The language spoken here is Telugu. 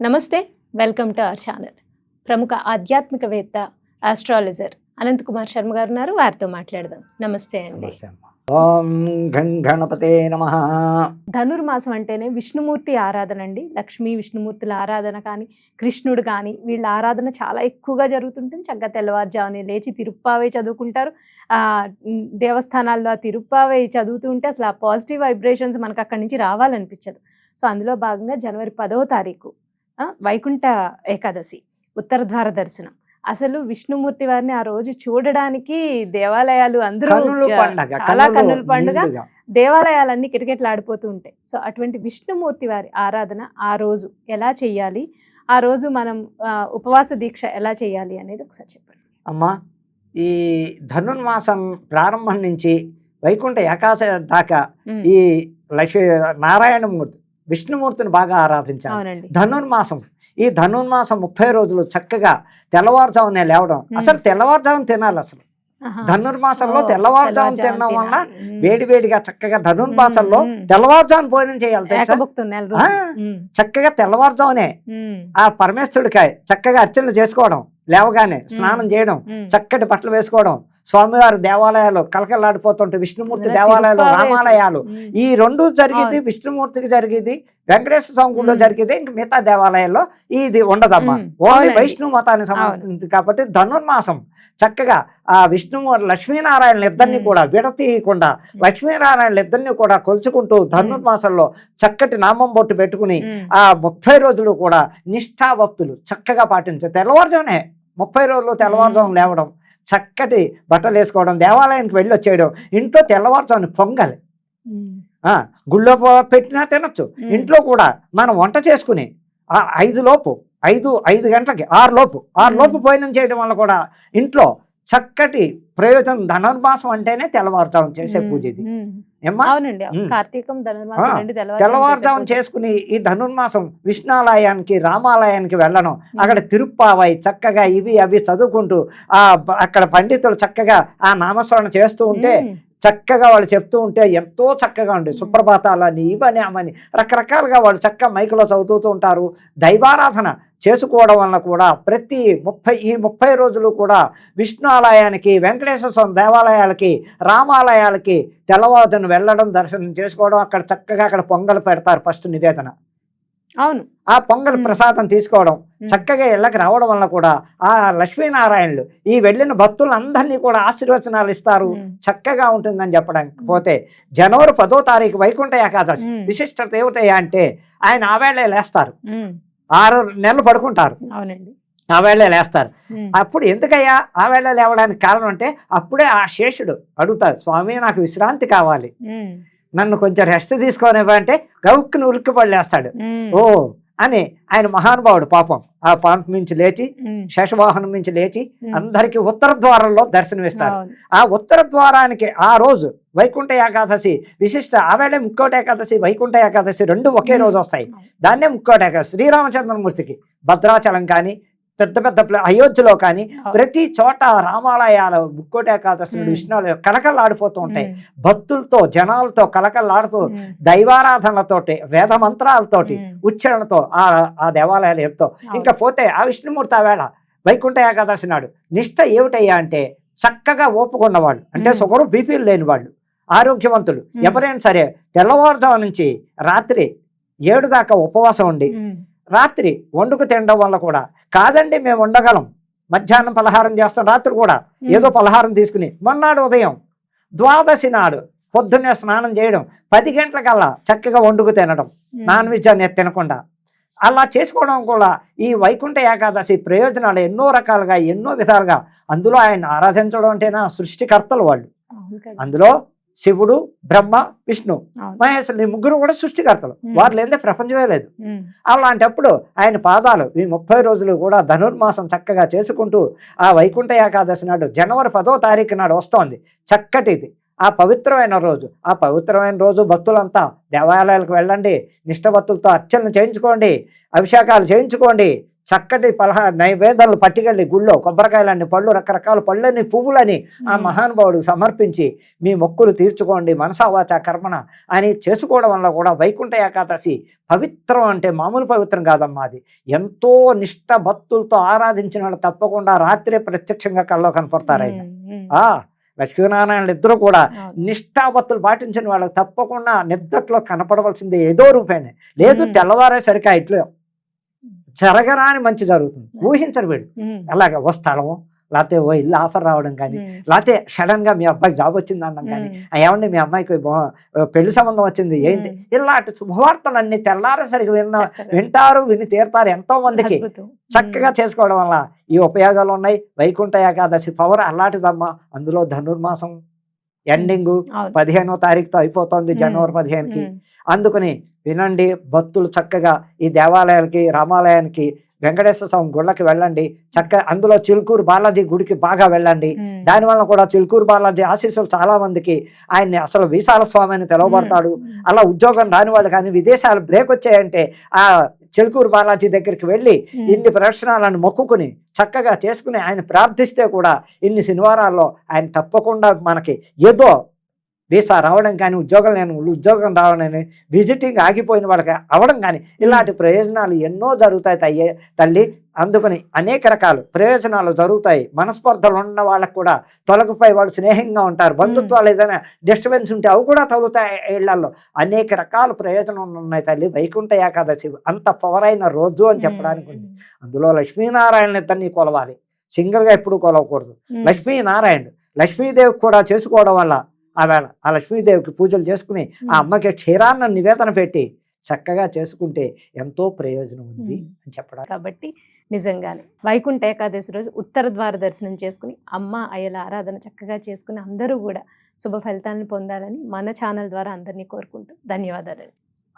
నమస్తే వెల్కమ్ టు అవర్ ఛానల్. ప్రముఖ ఆధ్యాత్మికవేత్త ఆస్ట్రాలజర్ అనంత్ కుమార్ శర్మ గారు ఉన్నారు. వారితో మాట్లాడదాం. నమస్తే అండి. ఓం గణపతే నమ. ధనుర్మాసం అంటేనే విష్ణుమూర్తి ఆరాధన అండి. లక్ష్మీ విష్ణుమూర్తుల ఆరాధన కానీ కృష్ణుడు కానీ వీళ్ళ ఆరాధన చాలా ఎక్కువగా జరుగుతుంటుంది. చక్కగా తెల్లవారుజామునే లేచి తిరుప్పావై చదువుకుంటారు. దేవస్థానాల్లో ఆ తిరుప్పావై చదువుతూ ఉంటే అసలు ఆ పాజిటివ్ వైబ్రేషన్స్ మనకు అక్కడి నుంచి రావాలనిపించదు. సో అందులో భాగంగా జనవరి పదవ తారీఖు వైకుంఠ ఏకాదశి ఉత్తర ద్వార దర్శనం. అసలు విష్ణుమూర్తి వారిని ఆ రోజు చూడడానికి దేవాలయాలు అందరూ చాలా కన్నుల పండుగ. దేవాలయాలన్నీ కిటకిటలాడిపోతూ ఉంటాయి. సో అటువంటి విష్ణుమూర్తి వారి ఆరాధన ఆ రోజు ఎలా చేయాలి? ఆ రోజు మనం ఉపవాస దీక్ష ఎలా చేయాలి అనేది ఒకసారి చెప్పండి. అమ్మా ఈ ధనుర్మాసం ప్రారంభం నుంచి వైకుంఠ ఏకాశ దాకా ఈ లక్ష్మీ నారాయణమూర్తి విష్ణుమూర్తిని బాగా ఆరాధించాలి ధనుర్మాసం. ఈ ధనుర్మాసం ముప్పై రోజులు చక్కగా తెల్లవారుజామునే లేవడం. అసలు తెల్లవారుజామున తినాలి అసలు. ధనుర్మాసంలో తెల్లవారుజామున తినడం వల్ల. వేడి వేడిగా చక్కగా ధనుర్మాసంలో. తెల్లవారుజామున భోజనం చేయాలి. చక్కగా తెల్లవారుజామునే ఆ పరమేశ్వరుడికాయ చక్కగా అర్చనలు చేసుకోవడం లేవగానే స్నానం చేయడం చక్కటి బట్టలు వేసుకోవడం స్వామివారి దేవాలయాలు కలకలాడిపోతుంటే విష్ణుమూర్తి దేవాలయాలు. రామాలయాలు ఈ రెండు జరిగింది. విష్ణుమూర్తికి జరిగింది వెంకటేశ్వర స్వామి గుడిలో. జరిగింది ఇంక మిగతా దేవాలయాల్లో ఇది ఉండదమ్మా మ్మ్. ఓన్లీ. వైష్ణవ మతానికి సంబంధించింది కాబట్టి ధనుర్మాసం చక్కగా ఆ విష్ణుమూర్తి లక్ష్మీనారాయణ ఇద్దరిని. కూడా విడతీయకుండా లక్ష్మీనారాయణ ఇద్దరిని కూడా కొలుచుకుంటూ ధనుర్మాసంలో చక్కటి నామం బొట్టు పెట్టుకుని ఆ ముప్పై రోజులు కూడా నిష్ఠాభక్తులు చక్కగా పాటించారు తెల్లవారుజామునే ముప్పై రోజులు తెల్లవారుజాము లేవడం చక్కటి బట్టలు వేసుకోవడం దేవాలయానికి వెళ్ళి వచ్చేయడం ఇంట్లో తెల్లవారుజామున పొంగలి గుళ్ళో పెట్టినా తినొచ్చు. ఇంట్లో కూడా మనం వంట చేసుకుని ఆ ఐదు లోపు ఐదు ఐదు గంటలకి ఆరు లోపు ఆరు. లోపు భోజనం చేయడం వల్ల కూడా ఇంట్లో చక్కటి ప్రయోజనం ధనుర్మాసం అంటేనే తెల్లవారుజాము చేసే పూజ ఇది. తెల్లవారుజాము. చేసుకుని ఈ ధనుర్మాసం విష్ణాలయానికి రామాలయానికి వెళ్ళడం అక్కడ తిరుప్పావై చక్కగా ఇవి అవి చదువుకుంటూ ఆ అక్కడ పండితులు చక్కగా ఆ నామస్మరణ చేస్తూ ఉంటే. చక్కగా వాళ్ళు చెప్తూ ఉంటే ఎంతో చక్కగా ఉండే. సుప్రభాతాలని ఇవని అమని. రకరకాలుగా వాళ్ళు చక్కగా మైకులో చదువుతూ ఉంటారు. దైవారాధన చేసుకోవడం వలన కూడా ప్రతి ముప్పై ఈ ముప్పై రోజులు కూడా విష్ణు ఆలయానికి వెంకటేశ్వర స్వామి దేవాలయాలకి రామాలయాలకి తెల్లవారుజామున వెళ్ళడం దర్శనం చేసుకోవడం అక్కడ చక్కగా అక్కడ పొంగలు పెడతారు ఫస్ట్ నివేదన. అవును ఆ పొంగల్. ప్రసాదం తీసుకోవడం. చక్కగా ఇళ్ళకి రావడం వల్ల కూడా ఆ లక్ష్మీనారాయణులు ఈ వెళ్ళిన భక్తులందరినీ కూడా ఆశీర్వచనాలు ఇస్తారు. చక్కగా ఉంటుందని చెప్పడానికి పోతే జనవరి పదో తారీఖు వైకుంఠ ఏకాదశి. విశిష్టత ఏమిటయ్యా అంటే ఆయన ఆ వేళే లేస్తారు. ఆరు నెలలు పడుకుంటారు అవునండి ఆ వేళే లేస్తారు. అప్పుడు ఎందుకయ్యా ఆ వేళ లేవడానికి కారణం అంటే అప్పుడే ఆ శేషుడు అడుగుతారు స్వామి నాకు విశ్రాంతి కావాలి. నన్ను కొంచెం రెస్ట్ తీసుకోనివ్వంటే గౌక్కుని ఉలిక్కి పడేస్తాడు మ్మ్. ఓ అని ఆయన మహానుభావుడు పాపం ఆ పాపం మించి లేచి. శేషవాహనం మించి లేచి. అందరికీ ఉత్తర ద్వారంలో దర్శనమిస్తారు. ఆ ఉత్తర ద్వారానికి ఆ రోజు వైకుంఠ ఏకాదశి విశిష్ట ఆవేళ ముక్కోటి ఏకాదశి వైకుంఠ ఏకాదశి రెండు ఒకే. రోజు వస్తాయి దాన్నే ముక్కోటి ఏకాదశి శ్రీరామచంద్రమూర్తికి భద్రాచలం కానీ పెద్ద పెద్ద అయోధ్యలో కానీ. ప్రతి చోట రామాలయాలు ముక్కోటి ఏకాదశి. విష్ణువులు కలకలాడిపోతూ ఉంటాయి. భక్తులతో జనాలతో కలకలాడుతూ. దైవారాధనలతోటి వేద మంత్రాలతోటి. ఉచ్చరణతో ఆ ఆ దేవాలయాలు ఎంతో. ఇంకా పోతే ఆ విష్ణుమూర్తి ఆ వేళ వైకుంఠ ఏకాదశి నాడు నిష్ట ఏమిటయ్యా అంటే చక్కగా ఓపుకున్నవాళ్ళు అంటే. షుగరు బీపీలు లేని వాళ్ళు ఆరోగ్యవంతులు. ఎవరైనా సరే తెల్లవారుజాము నుంచి రాత్రి ఏడు దాకా ఉపవాసం ఉండి. రాత్రి వండుకు తినడం వల్ల కూడా. కాదండి మేము ఉండగలం. మధ్యాహ్నం పలహారం చేస్తాం రాత్రి కూడా. ఏదో పలహారం తీసుకుని మొన్నాడు ఉదయం ద్వాదశి నాడు పొద్దున్నే స్నానం చేయడం పది గంటలకల్లా చక్కగా వండుకు తినడం. నాన్ వెజ్ అనేది తినకుండా. అలా చేసుకోవడం కూడా ఈ వైకుంఠ ఏకాదశి ప్రయోజనాలు ఎన్నో రకాలుగా ఎన్నో విధాలుగా అందులో ఆయన ఆరాధించడం అంటేనా సృష్టికర్తలు వాళ్ళు. అందులో శివుడు బ్రహ్మ విష్ణు. మహేశ్వరుడు ఈ ముగ్గురు కూడా సృష్టికర్తలు. వారు లేదే ప్రపంచమే లేదు. అలాంటప్పుడు ఆయన పాదాలు ఈ ముప్పై రోజులు కూడా ధనుర్మాసం చక్కగా చేసుకుంటూ ఆ వైకుంఠ ఏకాదశి నాడు జనవరి పదో తారీఖు నాడు వస్తోంది. చక్కటిది. ఆ పవిత్రమైన రోజు. ఆ పవిత్రమైన రోజు భక్తులంతా దేవాలయాలకు వెళ్ళండి. నిష్టభక్తులతో అర్చనలు చేయించుకోండి. అభిషేకాలు చేయించుకోండి. చక్కటి పలహ నైవేద్యాలు పట్టుకెళ్ళి గుళ్ళో కొబ్బరికాయలన్నీ పళ్ళు రకరకాల పళ్ళని పువ్వులని ఆ ఉమ్. మహానుభావుడికి సమర్పించి మీ మొక్కులు తీర్చుకోండి మనసావాచ కర్మణ అని చేసుకోవడం వల్ల కూడా వైకుంఠ ఏకాదశి పవిత్రం అంటే మామూలు పవిత్రం కాదమ్మా అది ఎంతో నిష్ట భక్తులతో ఆరాధించిన వాళ్ళు తప్పకుండా రాత్రే ప్రత్యక్షంగా కల్లో కనపడతారు. ఆ లక్ష్మీనారాయణలు ఇద్దరు కూడా అవును. నిష్ఠాభక్తులు పాటించిన వాళ్ళకి తప్పకుండా నిద్రలో కనపడవలసింది ఏదో రూపేనే లేదు. తెల్లవారేసరికి ఆ ఇట్లో జరగరాని మంచి జరుగుతుంది. ఊహించరు వీడు అలాగే ఓ స్థలము లేకపోతే ఓ ఇల్లు ఆఫర్ రావడం కానీ లేకపోతే సడన్గా మీ అబ్బాయికి జాబ్ వచ్చింది అనడం కానీ ఉమ్. "ఆ, ఏమండి మీ అమ్మాయికి పెళ్ళి సంబంధం వచ్చింది ఏంటి. ఇలాంటి శుభవార్తలన్నీ తెల్లారేసరికి విన్న. వింటారు విని తీరుతారు ఎంతో మందికి. చక్కగా చేసుకోవడం వల్ల ఈ ఉపయోగాలు ఉన్నాయి. వైకుంఠ ఏకాదశి పవర్ అలాంటిదమ్మా. అందులో ధనుర్మాసం ఎండింగ్. పదిహేనో తారీఖుతో అయిపోతుంది. జనవరి పదిహేనుకి. అందుకని వినండి భక్తులు చక్కగా ఈ దేవాలయాలకి రామాలయానికి వెంకటేశ్వర స్వామి గుళ్ళకి వెళ్ళండి. చక్క అందులో చిలుకూరు బాలాజీ గుడికి బాగా వెళ్ళండి. దానివల్ల కూడా చిలుకూరు బాలాజీ ఆశీస్సులు చాలా మందికి ఆయన్ని అసలు విశాల స్వామి అని పిలువబడతాడు. అలా ఉద్యోగం రాని వాళ్ళు కానీ విదేశాలు బ్రేక్ వచ్చాయంటే ఆ చిలుకూరు బాలాజీ దగ్గరికి వెళ్ళి. ఇన్ని ప్రదర్శనాలను మొక్కుకుని చక్కగా చేసుకుని ఆయన ప్రార్థిస్తే కూడా ఇన్ని శనివారాల్లో ఆయన తప్పకుండా మనకి ఏదో వీసా రావడం కానీ ఉద్యోగం లేని ఉద్యోగం రావడం కానీ విజిటింగ్ ఆగిపోయిన వాళ్ళకి అవడం కానీ ఇలాంటి ప్రయోజనాలు ఎన్నో జరుగుతాయి తయ్యే తల్లి. అందుకని అనేక రకాల ప్రయోజనాలు జరుగుతాయి. మనస్పర్ధలు ఉన్న వాళ్ళకు కూడా తొలగిపోయి వాళ్ళు స్నేహంగా ఉంటారు. బంధుత్వాలు ఏదైనా డిస్టర్బెన్స్ ఉంటే అవి కూడా తగులుతాయి ఇళ్ళలో అనేక రకాల ప్రయోజనాలు ఉన్నాయి తల్లి. వైకుంఠ ఏకాదశి అంత పవర్ అయిన రోజు అని చెప్పడానికి ఉంది. అందులో లక్ష్మీనారాయణ ఇద్దరిని కొలవాలి. సింగిల్గా ఎప్పుడు కొలవకూడదు. ఉమ్, లక్ష్మీనారాయణుడు లక్ష్మీదేవి కూడా చేసుకోవడం వల్ల ఆవేళ ఆ లక్ష్మీదేవికి పూజలు చేసుకుని ఆ. అమ్మకి క్షీరాన్న నివేదన పెట్టి చక్కగా చేసుకుంటే ఎంతో ప్రయోజనం ఉంది. అని చెప్పడానికి కాబట్టి నిజంగానే వైకుంఠ ఏకాదశి రోజు ఉత్తర ద్వార దర్శనం చేసుకుని అమ్మ అయ్యల ఆరాధన చక్కగా చేసుకుని అందరూ కూడా శుభ ఫలితాలను పొందాలని మన ఛానల్ ద్వారా అందరినీ కోరుకుంటూ ధన్యవాదాలు